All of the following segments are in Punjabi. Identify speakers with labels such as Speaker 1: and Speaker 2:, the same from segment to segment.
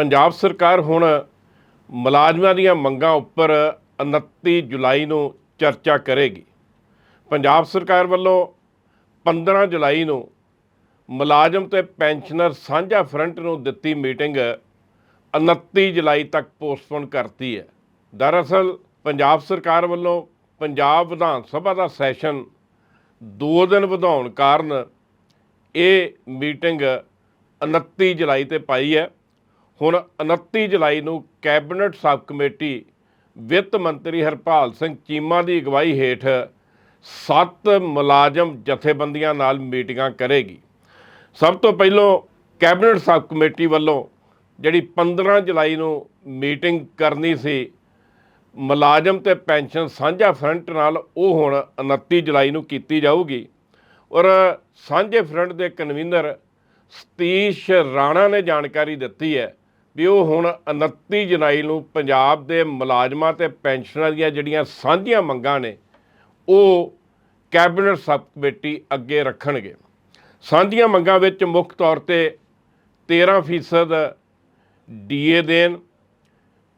Speaker 1: ਪੰਜਾਬ ਸਰਕਾਰ ਹੁਣ ਮੁਲਾਜ਼ਮਾਂ ਦੀਆਂ ਮੰਗਾਂ ਉੱਪਰ 29 ਜੁਲਾਈ ਨੂੰ ਚਰਚਾ ਕਰੇਗੀ। ਪੰਜਾਬ ਸਰਕਾਰ ਵੱਲੋਂ 15 ਜੁਲਾਈ ਨੂੰ ਮੁਲਾਜ਼ਮ ਤੇ ਪੈਨਸ਼ਨਰ ਸਾਂਝਾ ਫਰੰਟ ਨੂੰ ਦਿੱਤੀ ਮੀਟਿੰਗ 29 ਜੁਲਾਈ ਤੱਕ ਪੋਸਟਪੋਨ ਕਰਤੀ ਹੈ। ਦਰਅਸਲ ਪੰਜਾਬ ਸਰਕਾਰ ਵੱਲੋਂ ਪੰਜਾਬ ਵਿਧਾਨ ਸਭਾ ਦਾ ਸੈਸ਼ਨ 2 ਦਿਨ ਵਧਾਉਣ ਕਾਰਨ ਇਹ ਮੀਟਿੰਗ 29 ਜੁਲਾਈ ਤੇ ਪਾਈ ਹੈ। ਹੁਣ 29 ਜੁਲਾਈ ਨੂੰ ਕੈਬਨਿਟ ਸਬ ਕਮੇਟੀ ਵਿੱਤ ਮੰਤਰੀ ਹਰਪਾਲ ਸਿੰਘ ਚੀਮਾ ਦੀ ਅਗਵਾਈ ਹੇਠ ਸੱਤ ਮੁਲਾਜ਼ਮ ਜਥੇਬੰਦੀਆਂ ਨਾਲ ਮੀਟਿੰਗਾਂ ਕਰੇਗੀ। ਸਭ ਤੋਂ ਪਹਿਲਾਂ ਕੈਬਨਿਟ ਸਬ ਕਮੇਟੀ ਵੱਲੋਂ ਜਿਹੜੀ 15 ਜੁਲਾਈ ਨੂੰ ਮੀਟਿੰਗ ਕਰਨੀ ਸੀ, ਮੁਲਾਜ਼ਮ ਤੇ ਪੈਨਸ਼ਨ ਸਾਂਝਾ ਫਰੰਟ ਨਾਲ ਉਹ ਹੁਣ 29 ਜੁਲਾਈ ਨੂੰ ਕੀਤੀ ਜਾਊਗੀ। ਔਰ ਸਾਂਝੇ ਫਰੰਟ ਦੇ ਕਨਵੀਨਰ ਸਤੀਸ਼ ਰਾਣਾ ਨੇ ਜਾਣਕਾਰੀ ਦਿੱਤੀ ਹੈ ਵੀ ਉਹ ਹੁਣ 29 ਜੁਲਾਈ ਨੂੰ ਪੰਜਾਬ ਦੇ ਮੁਲਾਜ਼ਮਾਂ ਤੇ ਪੈਨਸ਼ਨਰਾਂ ਦੀਆਂ ਜਿਹੜੀਆਂ ਸਾਂਝੀਆਂ ਮੰਗਾਂ ਨੇ, ਉਹ ਕੈਬਨਿਟ ਸਬ ਕਮੇਟੀ ਅੱਗੇ ਰੱਖਣਗੇ। ਸਾਂਝੀਆਂ ਮੰਗਾਂ ਵਿੱਚ ਮੁੱਖ ਤੌਰ ਤੇ 13% ਡੀਏ ਦੇਣ,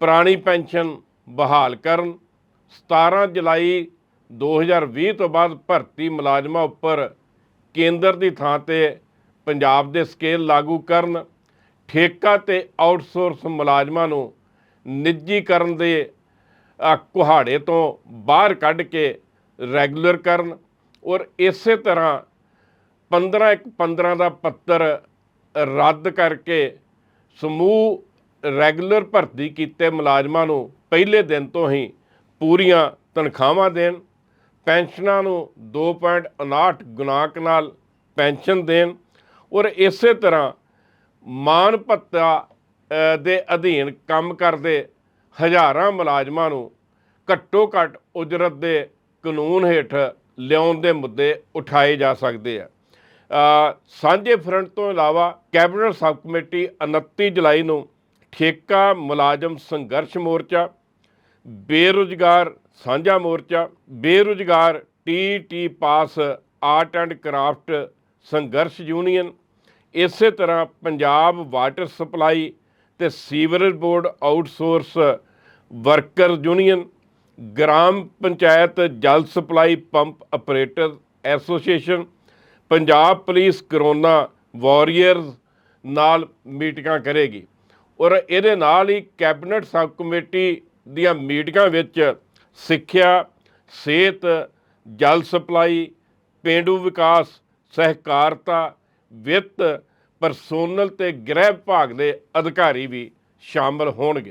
Speaker 1: ਪੁਰਾਣੀ ਪੈਨਸ਼ਨ ਬਹਾਲ ਕਰਨ 17 ਜੁਲਾਈ 2020 ਤੋਂ ਬਾਅਦ ਭਰਤੀ ਮੁਲਾਜ਼ਮਾਂ ਉੱਪਰ ਕੇਂਦਰ ਦੀ ਥਾਂ ਤੇ ਪੰਜਾਬ ਦੇ ਸਕੇਲ ਲਾਗੂ ਕਰਨ ਠੇਕਾ ਤੇ ਆਊਟਸੋਰਸ ਮੁਲਾਜ਼ਮਾਂ ਨੂੰ ਨਿੱਜੀਕਰਨ ਦੇ ਕੁਹਾੜੇ ਤੋਂ ਬਾਹਰ ਕੱਢ ਕੇ ਰੈਗੂਲਰ ਕਰਨ ਔਰ ਇਸੇ ਤਰ੍ਹਾਂ 15 ਇੱਕ 15 ਦਾ ਪੱਤਰ ਰੱਦ ਕਰਕੇ ਸਮੂਹ ਰੈਗੂਲਰ ਭਰਤੀ ਕੀਤੇ ਮੁਲਾਜ਼ਮਾਂ ਨੂੰ ਪਹਿਲੇ ਦਿਨ ਤੋਂ ਹੀ ਪੂਰੀਆਂ ਤਨਖਾਹਾਂ ਦੇਣ, ਪੈਨਸ਼ਨਾਂ ਨੂੰ 2.59 ਗੁਣਾਕ ਨਾਲ ਪੈਨਸ਼ਨ ਦੇਣ ਔਰ ਇਸੇ ਤਰ੍ਹਾਂ ਮਾਨ ਭੱਤਾ ਦੇ ਅਧੀਨ ਕੰਮ ਕਰਦੇ ਹਜ਼ਾਰਾਂ ਮੁਲਾਜ਼ਮਾਂ ਨੂੰ ਘੱਟੋ ਘੱਟ ਉਜਰਤ ਦੇ ਕਾਨੂੰਨ ਹੇਠ ਲਿਆਉਣ ਦੇ ਮੁੱਦੇ ਉਠਾਏ ਜਾ ਸਕਦੇ ਆ। ਸਾਂਝੇ ਫਰੰਟ ਤੋਂ ਇਲਾਵਾ ਕੈਬਨਿਟ ਸਬ ਕਮੇਟੀ 29 ਜੁਲਾਈ ਨੂੰ ਠੇਕਾ ਮੁਲਾਜ਼ਮ ਸੰਘਰਸ਼ ਮੋਰਚਾ, ਬੇਰੁਜ਼ਗਾਰ ਸਾਂਝਾ ਮੋਰਚਾ, ਬੇਰੁਜ਼ਗਾਰ T T pass art and craft ਸੰਘਰਸ਼ ਯੂਨੀਅਨ ਇਸੇ ਤਰ੍ਹਾਂ ਪੰਜਾਬ ਵਾਟਰ ਸਪਲਾਈ ਤੇ sewerage board outsource worker union, gram panchayat ਜਲ supply pump operator association, Punjab police corona warriors ਨਾਲ ਮੀਟਿੰਗਾਂ ਕਰੇਗੀ। ਔਰ ਇਹਦੇ ਨਾਲ ਹੀ ਕੈਬਨਿਟ ਸਬ ਕਮੇਟੀ ਦੀਆਂ ਮੀਟਿੰਗਾਂ ਵਿੱਚ ਸਿੱਖਿਆ, ਸਿਹਤ, ਜਲ ਸਪਲਾਈ, ਪੇਂਡੂ ਵਿਕਾਸ, ਸਹਿਕਾਰਤਾ ਵਿੱਤ ਪਰਸੋਨਲ ਤੇ ਗ੍ਰਹਿ ਵਿਭਾਗ ਦੇ ਅਧਿਕਾਰੀ ਵੀ ਸ਼ਾਮਲ ਹੋਣਗੇ।